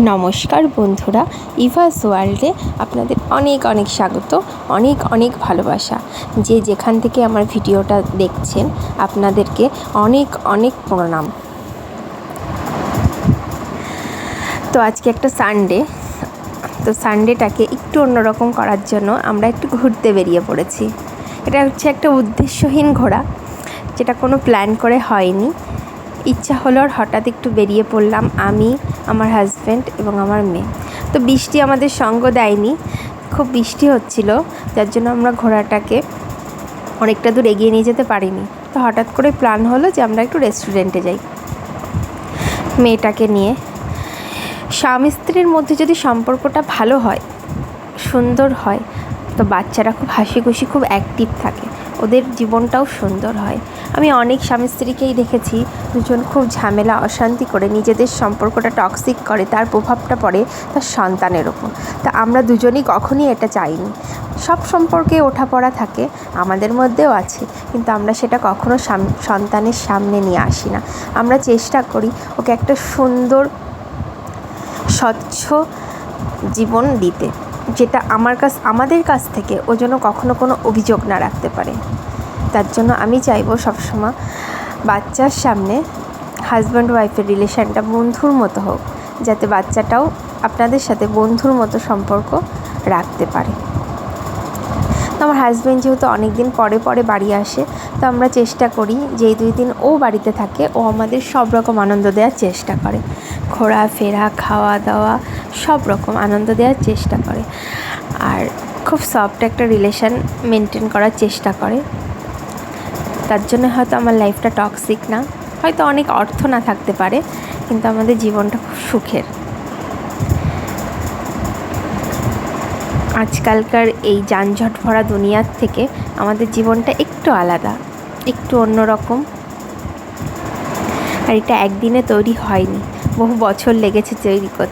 নমস্কার বন্ধুরা, ইভাস ওয়ার্ল্ডে আপনাদের অনেক অনেক স্বাগত, অনেক অনেক ভালোবাসা। যে যেখান থেকে আমার ভিডিওটা দেখছেন, আপনাদেরকে অনেক অনেক প্রণাম। তো আজকে একটা সানডে তো সানডেটাকে একটু অন্যরকম করার জন্য আমরা একটু ঘুরতে বেরিয়ে পড়েছি। এটা হচ্ছে একটা উদ্দেশ্যহীন ঘোরা, যেটা কোনো প্ল্যান করে হয়নি। ইচ্ছা হলো আর হঠাৎ একটু বেরিয়ে পড়লাম আমি, আমার হাজব্যান্ড এবং আমার মেয়ে। তো বৃষ্টি আমাদের সঙ্গ দেয়নি, খুব বৃষ্টি হচ্ছিল, যার জন্য আমরা ঘোড়াটাকে অনেকটা দূর এগিয়ে নিয়ে যেতে পারিনি। তো হঠাৎ করে প্ল্যান হলো যে আমরা একটু রেস্টুরেন্টে যাই। মেয়েটাকে নিয়ে। স্বামী স্ত্রীর মধ্যে যদি সম্পর্কটা ভালো হয়, সুন্দর হয়, তো বাচ্চারা খুব হাসি খুশি, খুব অ্যাক্টিভ থাকে। ওদের জীবনটাও সুন্দর হয়। আমি অনেক স্বামী স্ত্রীকেই দেখেছি, দুজন খুব ঝামেলা, অশান্তি করে নিজেদের সম্পর্কটা টক্সিক করে, তার প্রভাবটা পড়ে তার সন্তানের ওপর। তা আমরা দুজনই কখনই এটা চাইনি। সব সম্পর্কে ওঠাপড়া থাকে, আমাদের মধ্যেও আছে, কিন্তু আমরা সেটা কখনো সন্তানের সামনে নিয়ে আসি না। আমরা চেষ্টা করি ওকে একটা সুন্দর, স্বচ্ছ জীবন দিতে। যেটা আমার কাছ, আমাদের কাছ থেকে ও যেন কখনো কোনো অভিযোগ না রাখতে পারে। তার জন্য আমি চাইব সবসময় বাচ্চার সামনে হাজব্যান্ড ওয়াইফের রিলেশানটা বন্ধুর মতো হোক, যাতে বাচ্চাটাও আপনাদের সাথে বন্ধুর মতো সম্পর্ক রাখতে পারে। তো আমার হাজব্যান্ড যেহেতু অনেক দিন পরে পরে বাড়ি আসে, তো আমরা চেষ্টা করি যে এই দুই দিন ও বাড়িতে থাকে, ও আমাদের সব রকম আনন্দ দেওয়ার চেষ্টা করে। ঘোরাফেরা খাওয়া দাওয়া, সব রকম আনন্দ দেওয়ার চেষ্টা করে। আর খুব সফট একটা রিলেশান মেনটেন করার চেষ্টা করে। তার জন্য হয়তো আমার লাইফটা টক্সিক না, হয়তো অনেক অর্থ না থাকতে পারে, কিন্তু আমাদের জীবনটা খুব সুখের। আজকালকার এই যানজট ভরা দুনিয়ার থেকে আমাদের জীবনটা একটু আলাদা, একটু অন্যরকম আর এটা একদিনে তৈরি হয়নি, বহু বছর লেগেছে তৈরি করতে